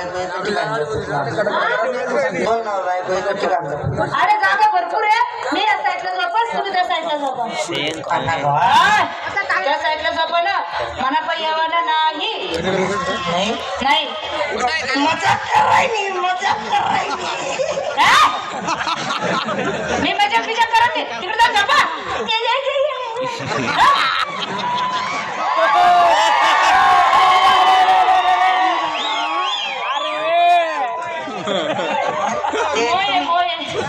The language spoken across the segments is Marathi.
ठिकाणी दोन नवरा बायको एका ठिकाणी अरे जागा भरपूर आहे. मी या साईडला झोपा तुम्ही त्या साईडला झोपा त्या साईडला झोपा ना मना पण यावाना नाही. नाही? नाही. मजाक करायनी मजाक करायनी? मी. मजा बिजा करत नाही. तिकडे जाऊन झोपा.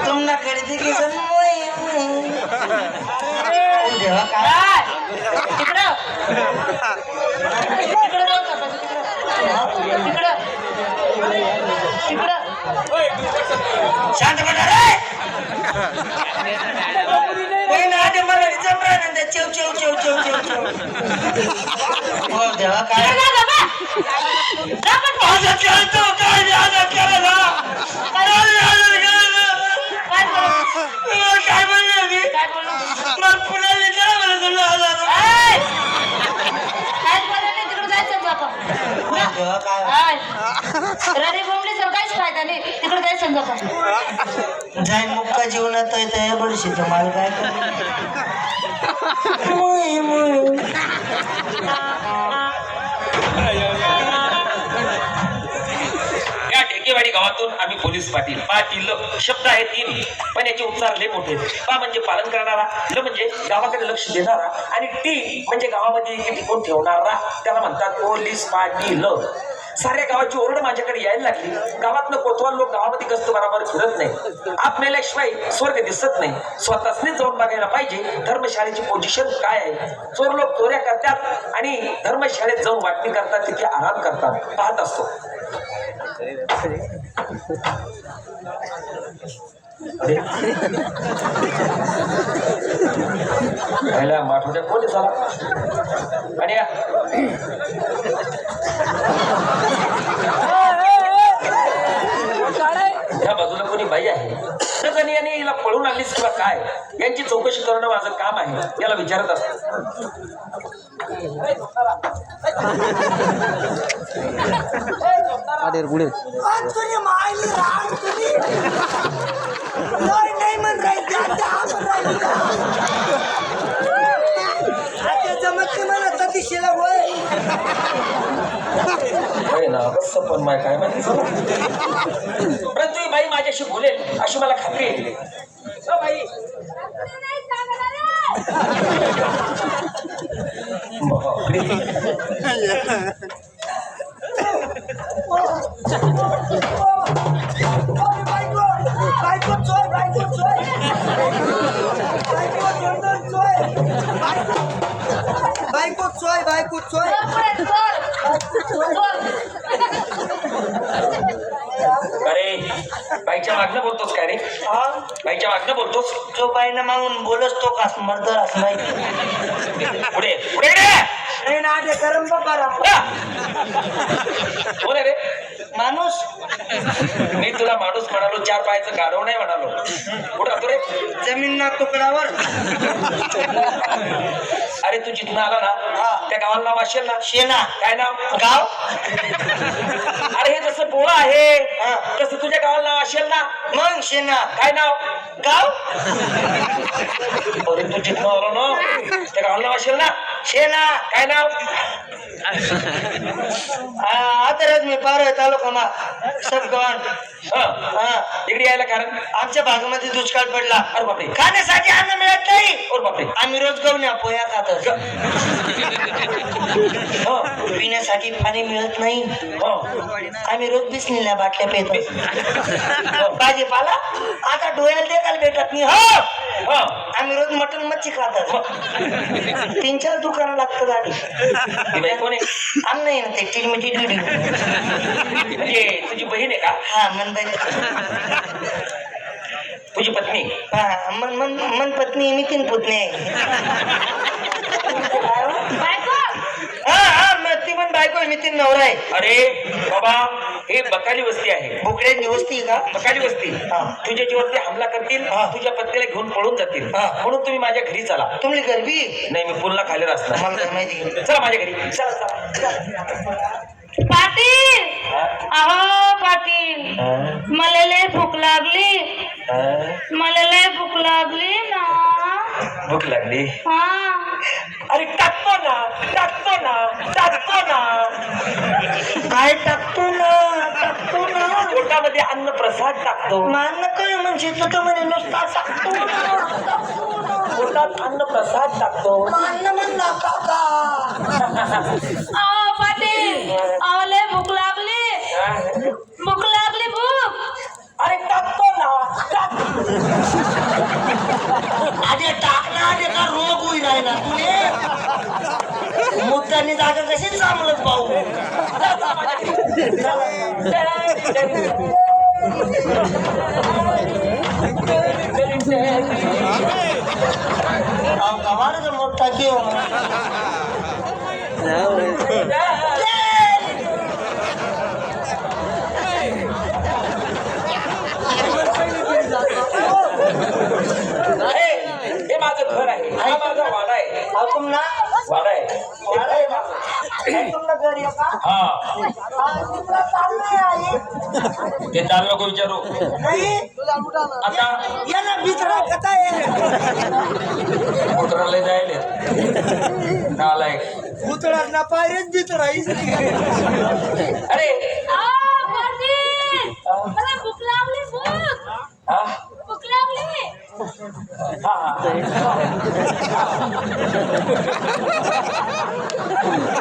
तुमना खरेदी की सन मोय देवा काय? तिकडं तिकडं जाऊन झोपा, तिकडं. तिकडं शांत बसा रे कोणी ना आधी मला जमरा नंतर चेव चेव हो देवा काय. माझं खेळतो काय केलं काय? काय म्हणलं मी काय? मला पुण्याला मला तुला! काहीच नाही, तिकडं काय? फायदा नाही तिकडे जायचं झोपा जाईन मुक्का जीवनात आहे त्या बडशी तुम्हाला काय मुई मुई या ढेकेवाडी गावातून आम्ही पोलीस पाटील. पाटील शब्द आहे तीन पण याचे उच्चार लय मोठे पा म्हणजे पालन करणारा ल म्हणजे गावाकडे लक्ष देणारा आणि टी म्हणजे गावामध्ये टिकून ठेवणारा त्याला म्हणतात पोलीस पाटील. साऱ्या गावाची ओरड माझ्याकडे यायला लागली गावातनं कोतवाल लोक गावामध्ये गस्त बरोबर फिरत नाही आप मेल्याशिवाय स्वर्ग दिसत नाही. स्वतःच जाऊन बघायला पाहिजे धर्मशाळेची पोझिशन काय आहे? चोर लोक चोऱ्या करतात आणि धर्मशाळेत जाऊन वाटणी करतात तिथे आराम करतात. पाहत असतो. अरे पहिला कोणी झाला आणि या. या बाई आहे? आणि याने हिला पळून आणलीस किंवा काय? यांची चौकशी करणं माझं काम आहे. याला विचारत असतो. दिशेला होय होय ना पण माय काय माहिती? परंतु ही बाई माझ्याशी बोलेल अशी मला खात्री आहे हो बाई. बापरे. बाईच्या मागणं बोलतोस काय रे? बाईच्या मागणं बोलतोस? जो बाईनं मागून बोलच तो कास मर्दर असं माहिती पुढे पुढे रे नाही ना रे. माणूस? मी तुला माणूस म्हणालो चार पायाचं गाढव नाही म्हणालो. पुढे रे. जमीन ना तुकडावर अरे तू जिथनं आला ना त्या गावाला नाव असेल ना? शेना. काय नाव? गाव? अरे हे जसं पोळं आहे तसं तुझ्या गावाला नाव असेल ना? मग शेना. काय नाव? गाव? परंतु तू आलो हो. ना त्या गावाला नाव असेल ना? शेना. काय नाव? आता रज मी पार तालुका मा सब गवान हा इकडे यायला कारण आमच्या भागामध्ये दुष्काळ पडला. अरे बापरे. खाण्यासाठी अन्न मिळत नाही. अरे बापरे. आम्ही रोज गवण्या पोया खातो हो, पिण्यासाठी पाणी मिळत नाही. हो, आम्ही रोज बिसलेल्या बाटल्या पितो हो. भाजीपाला आता डोळ्याला देखायला भेटत नाही. हो. आम्ही रोज मटण मच्छी खातात तीन चार दुकानं लागतात आधी बाई कोण आहे? आम नाही ना ते डिडी म्हणजे तुझी बहीण आहे का? हा मन बाई तुझी पत्नी? हा मन मन मन पत्नी मी तीन पुतणी आहे. बायको. हा हा म- ती पण बायको आहे मी तीन नवरा आहे. अरे बाबा हे बकाली वस्ती आहे. बोकड्याची वस्ती का? बकाली वस्ती. हा. तुझ्या जीवरती हमला करतील तुझ्या पत्नीला घेऊन पळून जातील. हा. म्हणून तुम्ही माझ्या घरी चला. तुमली गरबी नाही मी पुन्हा खाली असणार माहिती. चला माझ्या घरी. चला चला. पाटील! हा? अहो पाटील. हा? मला लय भूक लागली. हा? मला लय भूक लागली ना. भूक लागली? हा. अरे टाकतो ना. टाकतो ना. टाकतो ना. काय टाकतो? पोटामध्ये अन्न प्रसाद टाकतो मान काय म्हणजे? तू तर म्हणे नुसता टाकतो ना ना. पोटात अन्न प्रसाद टाकतो मान म्हणला काका. अहो पाटील अहो लय भूक लागली? भूक लागली भूक. अरे टाकतो ना. टाक. आधी टाकला आधी का रोग होईल राहिला तुले मुद्दानी जागा कशी चांगलं भाऊ Now it's हा. हा. ते चाल नको विचारू? नाही. आता? या ना बिचरा कथा आहे? मोटरला जायले. नालाय भुतळा ना पायरेच बिचरा अरे! हा? हा.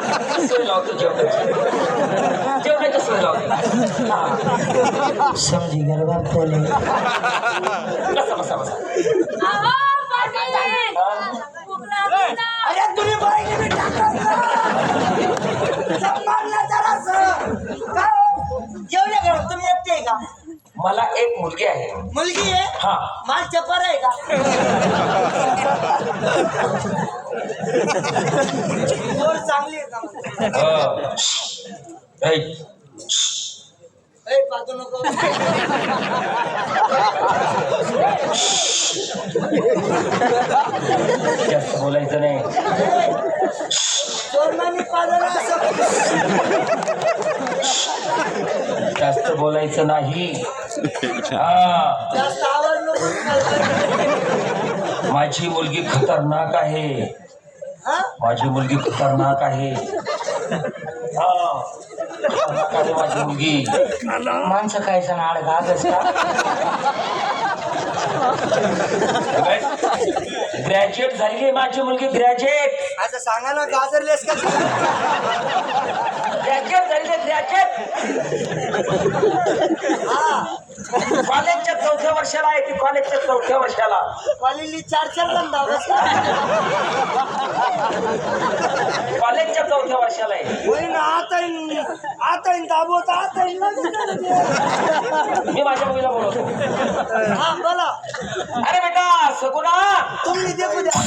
सोय लावतो जेवणाची जेवणाची सोय लावतो हा. समजी गेलं बा खोले बसा बसा बसा अहो पाटील भूक लागली ना अरे तुम्ही बाईने बी टाकलं ना. सांभाळला जरासं. काय हो? जेवल्या घरात तुम्ही एकटे का मला एक मुलगी आहे मुलगी आहे हा माल चपर आहे का जोर चांगली आहे का हो. ऐ, ए, पाहतो नको जास्त बोलायचं नाही जास्त बोलायचं नाही. हा. माझी मुलगी खतरनाक आहे. हा? माझी मुलगी हा खतरनाक आहे. माझी मुलगी माणसं काय सण आड का ग्रॅज्युएट झाली माझी मुलगी ग्रॅज्युएट असं सांगा ना गाजरलेस का ग्रॅज्युएट झाली ग्रॅज्युएट हा. कॉलेजच्या चौथ्या वर्षाला आहे ती कॉलेजच्या चौथ्या वर्षाला. कॉलेजली चार चार धंदा कॉलेजच्या चौथ्या वर्षाला आहे. होय ना आता येईन. आता येईन आता मी माझ्या मुलीला बोलवतो. हा बोला. अरे बेटा सगुणा. तुम्ही देखू द्या.